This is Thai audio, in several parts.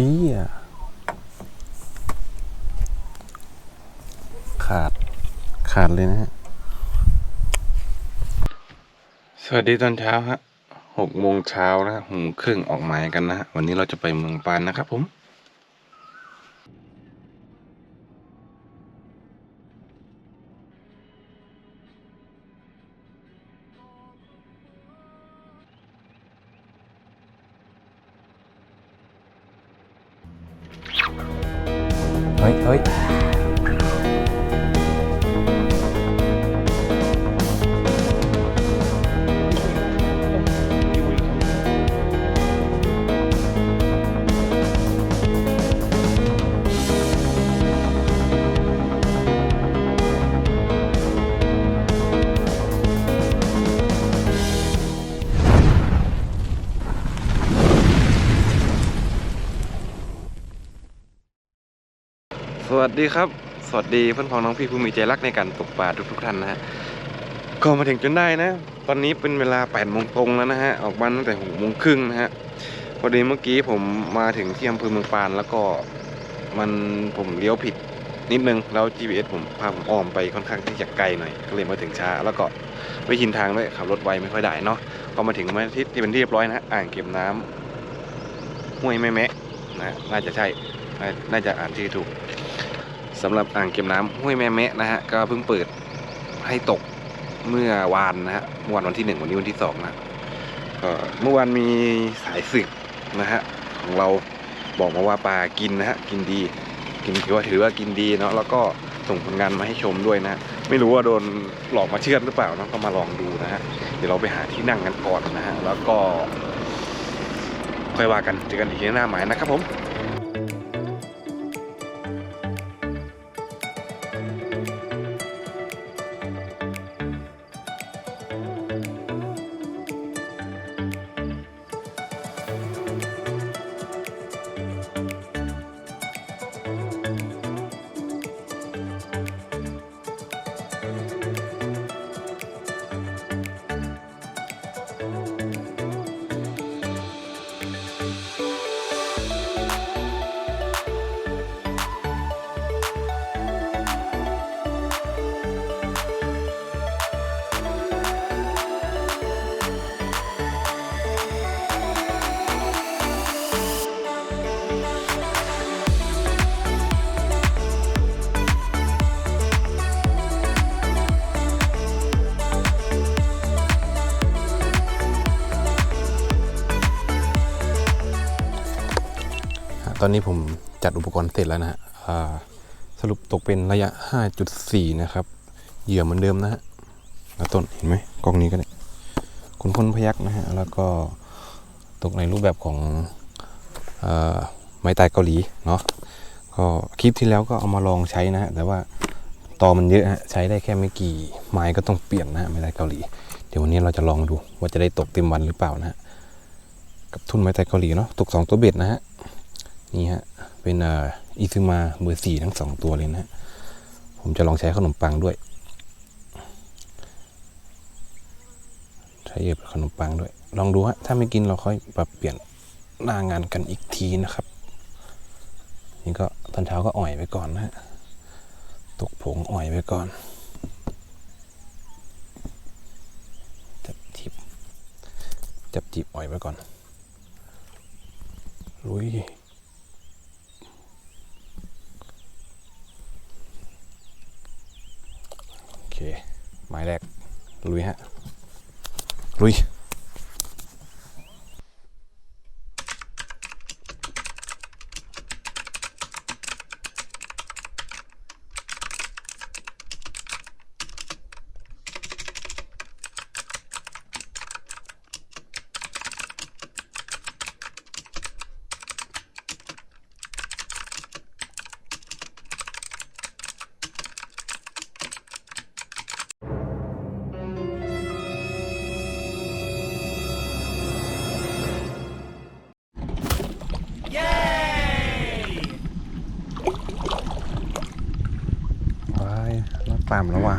ชี้ขาด ขาดเลยนะฮะ สวัสดีตอนเช้าฮะหกโมงเช้านะฮะหกโมงครึ่งออกหมายกันนะฮะวันนี้เราจะไปเมืองปานนะครับผม เฮ้ยเฮ้ย วัสดีครับ สวัสดีเพื่อนพ้องน้องพี่ผู้มีใจรักในการตกปลาทุกทุกๆท่านนะฮะก็มาถึงจนได้นะ ตอนนี้เป็นเวลา8ปดโมงตรงแล้วนะฮะ ออกมานตั้งแต่หกโมงครึ่งนะฮะ พอดีเมื่อกี้ผมมาถึงที่อำเภอเมืองปานแล้วก็มันผมเลี้ยวผิดนิดนึง แล้ว GPS ผมพาผมอ้อมไปค่อนข้างที่จะไกลหน่อย ก็เลยมาถึงช้า แล้วก็ไม่ชินทางด้วยขับรถไวไม่ค่อยได้เนาะ ก็มาถึงมาที่ที่เป็นที่เรียบร้อยนะฮะ อ่างเก็บน้ำห้วยแม่แมะนะฮะน่าจะใช่น่าน่าจะอ่านชื่อถูก สำหรับอ่างเก็บน้ำห้วยแม่แมะนะฮะก็เพิ่งเปิดให้ตกเมื่อวานนะฮะเมื่อวานวันที่หนึ่งวันนี้วันที่สองนะก็เมื่อวานมีสายสืบนะฮะของเราบอกมาว่าปลากินนะฮะกินดี กินถือว่าถือว่ากินดีเนาะแล้วก็ส่งผลงานมาให้ชมด้วยนะฮะไม่รู้ว่าโดนหลอกมาเชื่อดหรือเปล่าเนาะก็มาลองดูนะฮะเดี๋ยวเราไปหาที่นั่งกันก่อนนะฮะแล้วก็ค่อยว่ากันเจอกันอีกที่หน้าหมายนะครับผม ตอนนี้ผมจัดอุปกรณ์เสร็จแล้วนะฮะสรุปตกเป็นระยะ 5.4 นะครับ เหยื่อเหมือนเดิมนะฮะแล้วต้นเห็นไหมกล้องนี้ก็ได้คุณพลพยักนะฮะ แล้วก็ตกในรูปแบบของอไม้ตายเกาหลีเนาะ ก็คลิปที่แล้วก็เอามาลองใช้นะฮะ แต่ว่าตอมันเยอะฮะ ใช้ได้แค่ไม่กี่ไม้ก็ต้องเปลี่ยนนะฮะ ไม้ตายเกาหลี เดี๋ยววันนี้เราจะลองดูว่าจะได้ตกเต็มวันหรือเปล่านะฮะ กับทุนไม้ตายเกาหลีเนาะ ตกสองตัวเบ็ดนะฮะ นี่ฮะ เป็นอ,อิซึมาเบอร์สี่ทั้งสองตัวเลยนะฮะผมจะลองใช้ขนมปังด้วย ใช้เหยื่อขนมปังด้วย ลองดูฮะ ถ้าไม่กินเราค่อยปรับเปลี่ยนหน้างานกันอีกทีนะครับ นี่ก็ตอนเช้าก็อ่อยไปก่อนนะฮะ ตกผงอ่อยไปก่อนจับจีบจับจีบอ่อยไปก่อนลุย โอเค หมายแรก ลุยฮะ ลุย รถปั่มแล้วว่ะ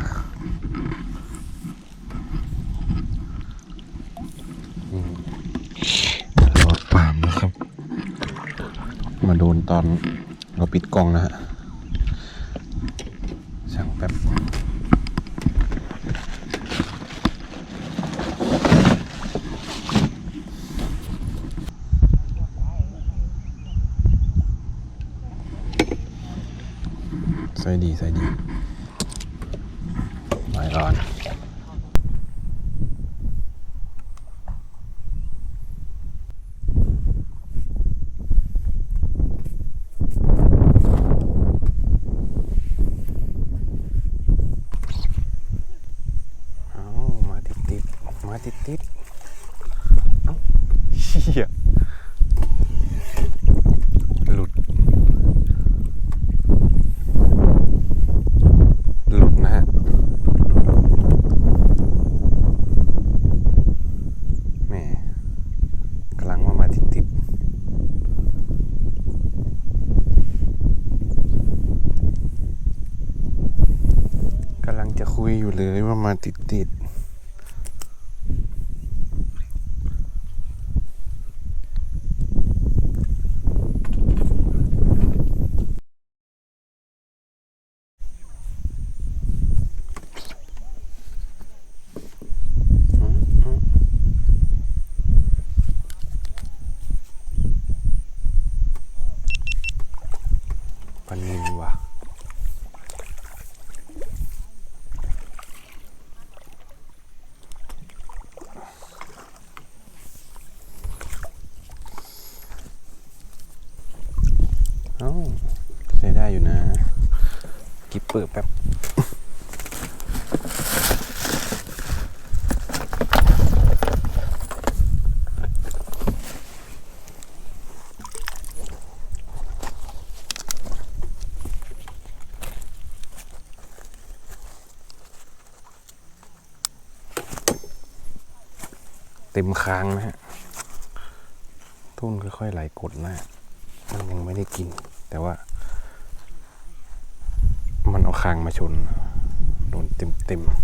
รถปั่มนะครับมมาโดนตอนเราปิดกล้องนะฮะช่างแป๊บใส่ดีใส่ดี ไว้ก่อนเอามาติดติดๆมาติดติดๆเอ้าเชี่ยหลุด หลุดนะฮะแหม่กำลังว่ามาติดติดๆกำลังจะ คุยอยู่เลยว่ามาติดติดๆอืมอืมปลานินว่ะ เอ้าใช้ได้อยู่นะ กิป เปิดแป๊บเต็มค้างนะฮะทุ่นค่อยๆไหลกดนะฮะมันยังไม่ได้กิน แต่ว่า เอาคางมาชนโดนเต็มเต็มๆ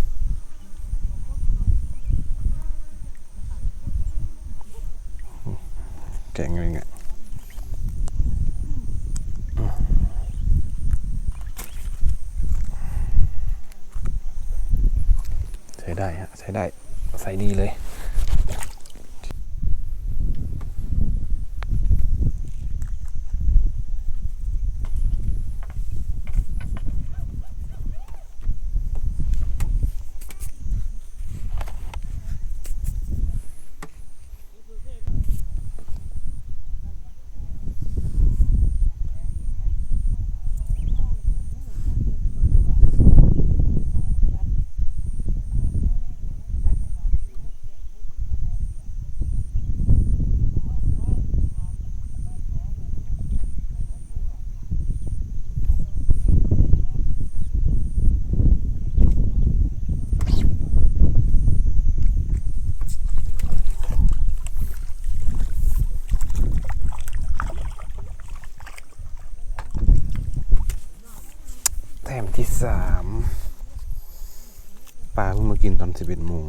แกะเงยไงอืมใช้ได้ฮะใช้ได้ใส่ดีเลย สามปลาเพิ่งมากินตอนสิบเอ็ดโมง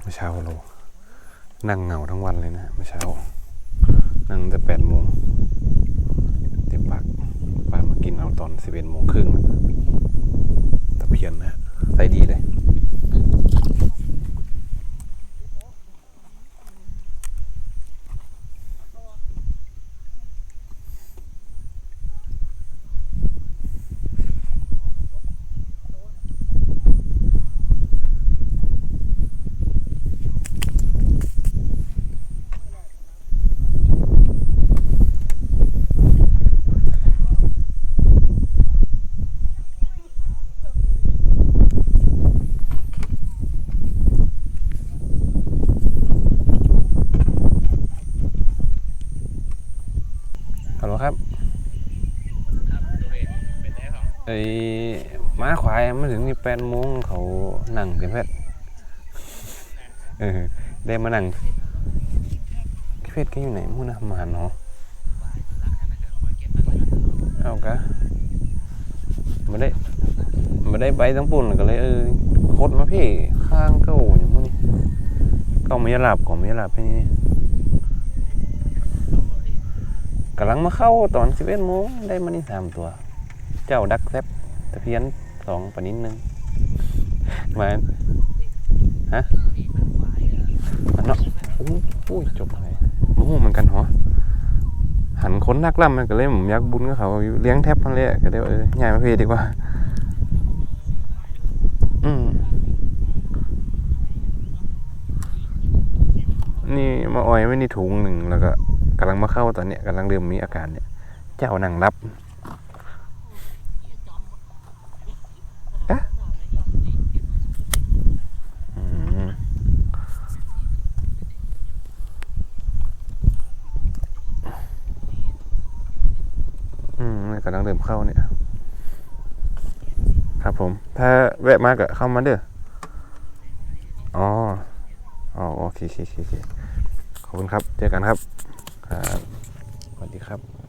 เมื่อเช้าเรานั่งเหงาทั้งวันเลยนะเมื่อเช้า นั่งแต่แปดโมงเต็มปากปลามากินเอาตอนสิบเอ็ดโมงครึ่งตะเพียนนะใส่ดีเลย ฮัลโหลครับไอ้ มาขวายมาถึงนี่แปดโมงเขานั่งกันเพชรเออได้มานั่งเพชรแกอยู่ไหนมุ่นะมาเนาะเอากะมาได้มาได้ไปทั้งปุ่นก็เลยเออโคตรมาพี่ข้างเก้าอย่างพวกนี้เก้าไม่ยหลับของไม่ยหลับไปนี่กำลังมาเข้าตอนสิบเอ็ดโมงได้มานี่สามตัว เจ้าดักแซบตะเพียน สองปนิดนึงมาฮะมันเนาะอู้อู้จบเลยโอ้เหมือนกันเหรอหันค้นนักล่ำมันก็เลยผมยากบุญกับเขาเลี้ยงแทบมันเลยก็เลยเออง่ายมาเพจดีกว่า อืมนี่มาอ้อยไว้ในถุงหนึ่งแล้วก็กำลังมาเข้าตอนเนี้ยกำลังเริ่มมีอาการเนี่ย เจ้านั่งรับอะอืมอืมเนี่ย กำลังเริ่มเข้าเนี่ย ครับผม ถ้าแวะมากก็เข้ามาเด้ออ๋ออ๋อโอเคโอเคโอเคโอเคขอบคุณครับ เจอกันครับครับสวัสดีครับ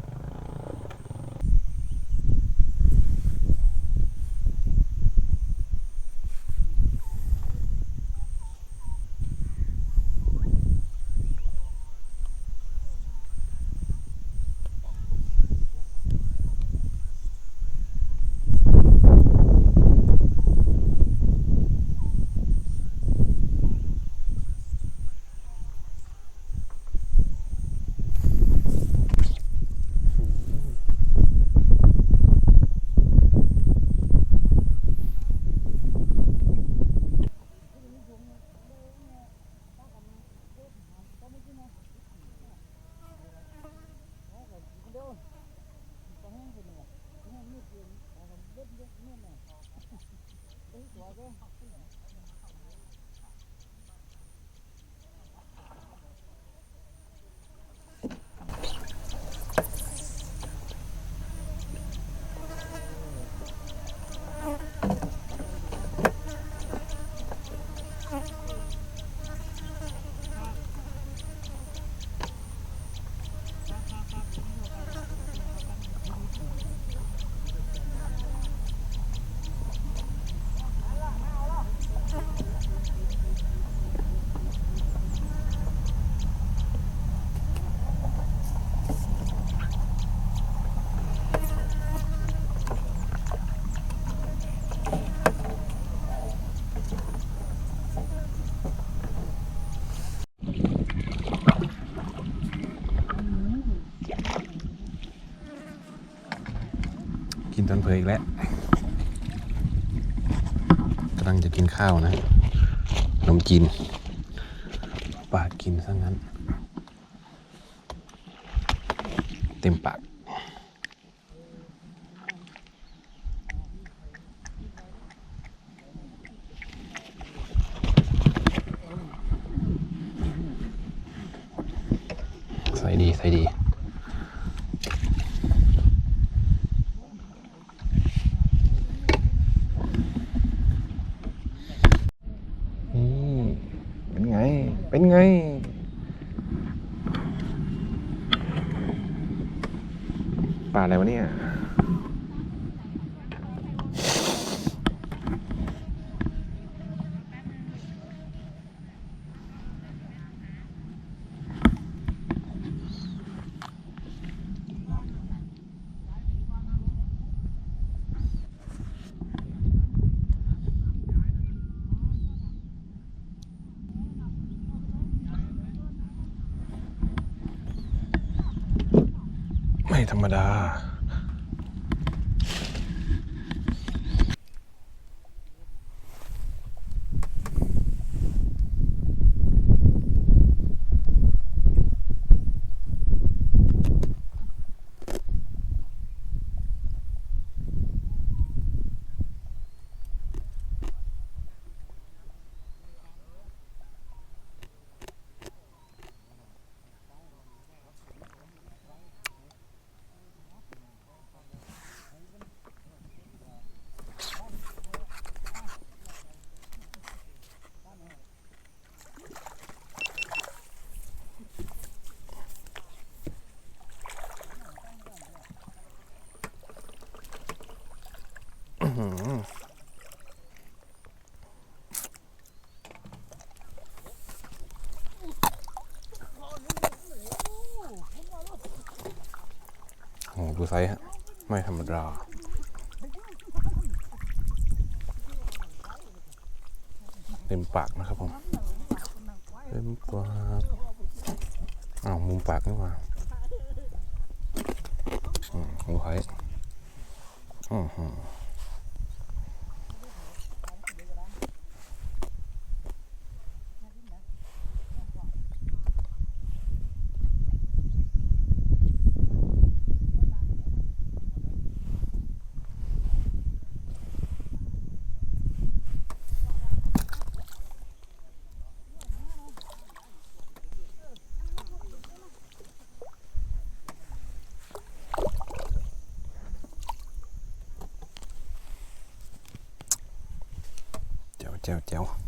นเพลอีกแล้วกำลังจะกินข้าวนะขนมจีนปากกินซะงั้น เต็มปากใส่ดี ใส่ดี นี่เป็นไง เป็น ไงปลาอะไรวะเนี่ย ธรรมดา อ ดูไซส์ฮะ ไม่ธรรมดา เต็มปากนะครับผม เต็มปากอ้าวมุมปากนี่ว่าอืมดูไซส์อือ หือเจ๋วเจ๋วเจ๋ว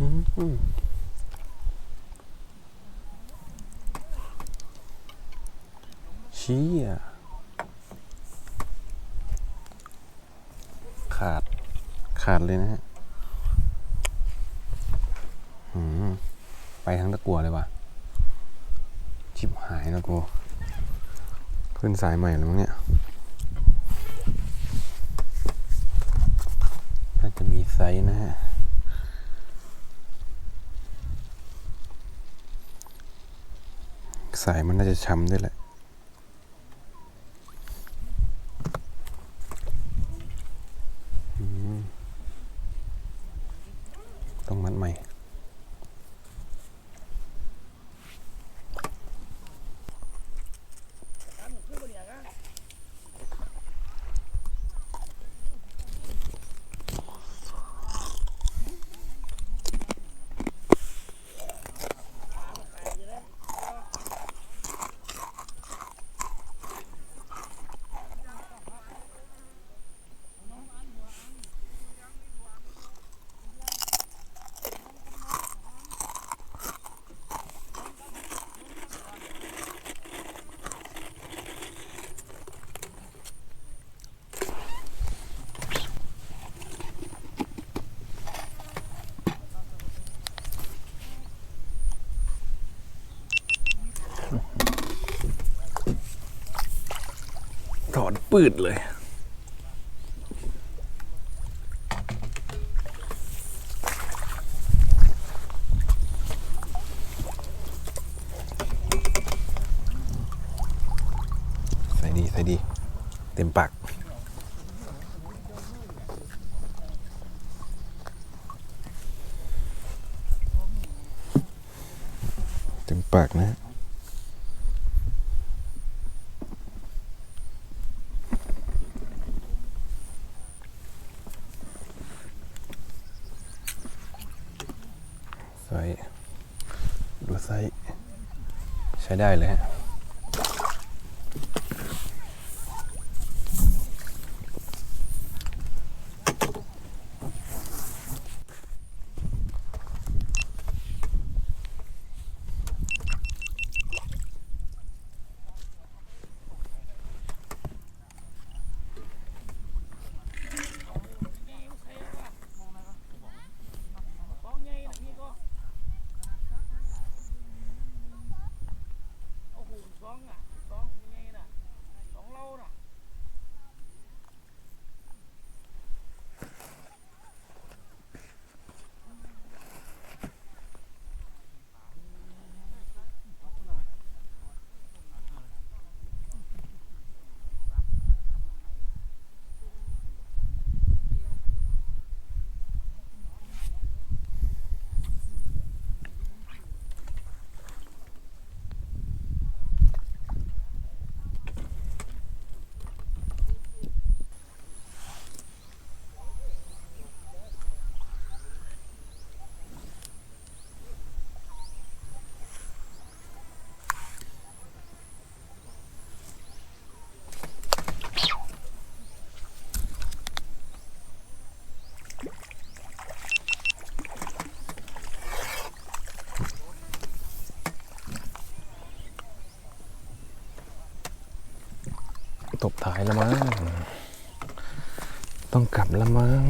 อืมอืมเชี้อะขาด ขาดเลยนะฮะไปทั้งตะกัวเลยว่ะ ชิบหายแล้วกู ขึ้นสายใหม่แล้วมั้งเนี่ย น่าจะมีไซส์นะฮะ สายมันน่าจะช้ำด้วยแหละ ถอนปืดเลย ใส่ดี ใส่ดี เต็มปาก เต็มปากนะฮะ ไซส์ดูไซส์ใช้ได้เลยฮะ ตบท้ายแล้วมั้ง ต้องกลับแล้วมั้ง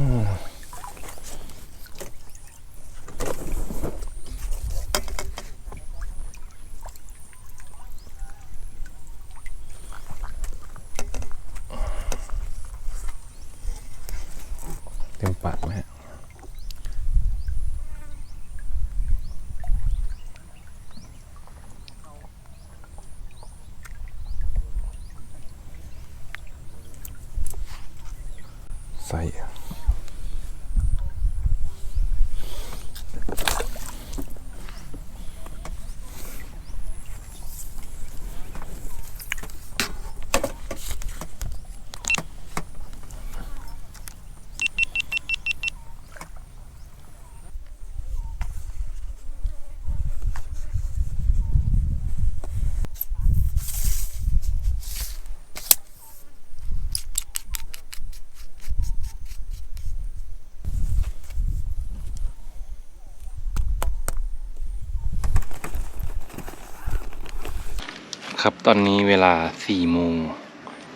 ครับตอนนี้เวลาสี่โมง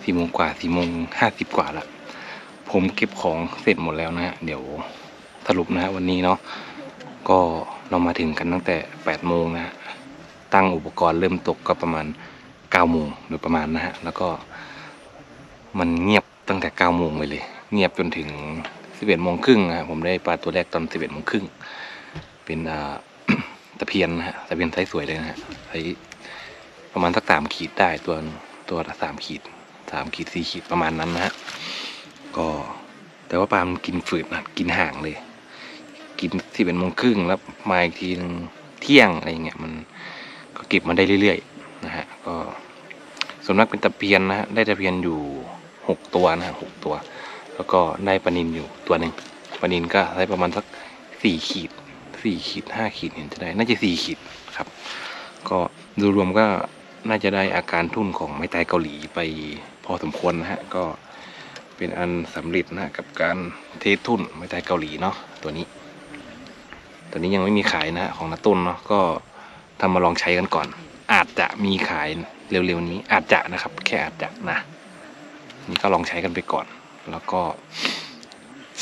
สี่โมงกว่าสี่โมงห้าสิบกว่าละผมเก็บของเสร็จหมดแล้วนะฮะเดี๋ยวสรุปนะฮะวันนี้เนาะก็เรามาถึงกันตั้งแต่แปดโมงนะฮะตั้งอุปกรณ์เริ่มตกก็ประมาณเก้าโมงโดยประมาณนะฮะแล้วก็มันเงียบตั้งแต่เก้าโมงไปเลย เงียบจนถึงสิบเอ็ดโมงครึ่งนะฮะผมได้ปลาตัวแรกตอนสิบเอ็ดโมงครึ่งเป็นอ่าตะเพียนนะฮะตะเพียนไซส์สวยเลยนะฮะไซส์ ประมาณสักสามขีดได้ตัวตัวละสามขีดสามขีดสี่ขีดประมาณนั้นนะฮะก็แต่ว่าปลามันกินฝืดนะกินห่างเลย กินสิบเอ็ดโมงครึ่งแล้วมาอีกทีหนึงเที่ยงอะไรเงี้ยมันก็เก็บมาได้เรื่อยๆนะฮะก็ส่วนมากเป็นตะเพียนนะฮะได้ตะเพียนอยู่หกตัวนะฮะหกตัว แล้วก็ได้ปลานินอยู่ตัวหนึ่งปลานินก็ได้ประมาณสักสี่ขีดสี่ขีดห้าขีดเห็นจะได้ น่าจะสี่ขีดครับ ก็ดูรวมก็ น่าจะได้อาการทุ่นของไม้ตายเกาหลีไปพอสมควรนะฮะก็เป็นอันสำเร็จนะกับการเททุ่นไม้ตายเกาหลีเนาะตัวนี้ ตัวนี้ยังไม่มีขายนะฮะของนาต้นเนาะก็ทำมาลองใช้กันก่อน อาจจะมีขายเร็วๆนี้อาจจะนะครับ แค่อาจจะนะนี่ก็ลองใช้กันไปก่อน แล้วก็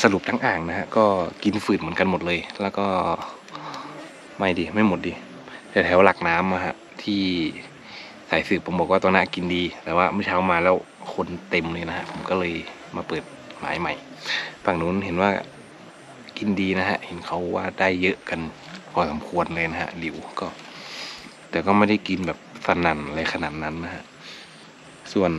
สรุปทั้งอ่างนะฮะก็กินฝืดเหมือนกันหมดเลย แล้วก็ไม่ดีไม่หมดดีแต่แถวหลักน้ำอะฮะที่ สายสืบผมบอกว่าตัวน้ากินดี แต่ว่าเมื่อเช้ามาแล้วคนเต็มเลยนะฮะผมก็เลยมาเปิดหมายใหม่ ฝั่งนู้นเห็นว่ากินดีนะฮะ เห็นเขาว่าได้เยอะกันพอสมควรเลยนะฮะหลิวก็ แต่ก็ไม่ได้กินแบบสนั่นอะไรขนาดนั้นนะฮะ ส่วน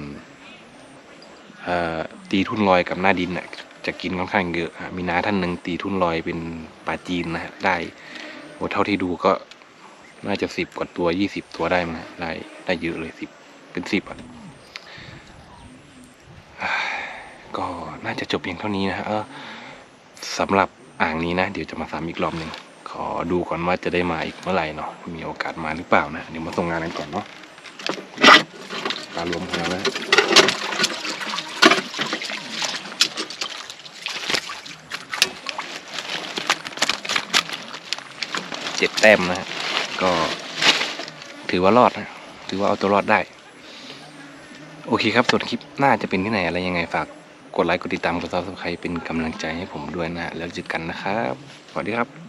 ตีทุ่นลอยกับหน้าดินน่ะจะกินค่อนข้างเยอะฮะมีน้าท่านหนึ่งตีทุ่นลอยเป็นปลาจีนนะฮะได้โอ้เท่าที่ดูก็ น่าจะสิบกว่าตัวยี่สิบตัวได้มั้งฮะได้ได้เยอะเลยสิบเป็นสิบอะก็น่าจะจบเพียงเท่านี้นะฮะสำหรับอ่างนี้นะ เดี๋ยวจะมาซ้ำอีกรอบหนึ่งขอดูก่อนว่าจะได้มาอีกเมื่อไหร่เนาะมีโอกาสมาหรือเปล่านะ เดี๋ยวมาส่งงานกันก่อนเนาะปลารวมของเราแล้วเจ็ดแต้มนะฮะ ก็ถือว่ารอดนะถือว่าเอาตัวรอดได้ โอเคครับ ส่วนคลิปหน้าจะเป็นที่ไหนอะไรยังไงฝากกดไลค์กดติดตามกดซับสไครป์เป็นกำลังใจให้ผมด้วยนะฮะแล้วเจอกันนะครับ สวัสดีครับ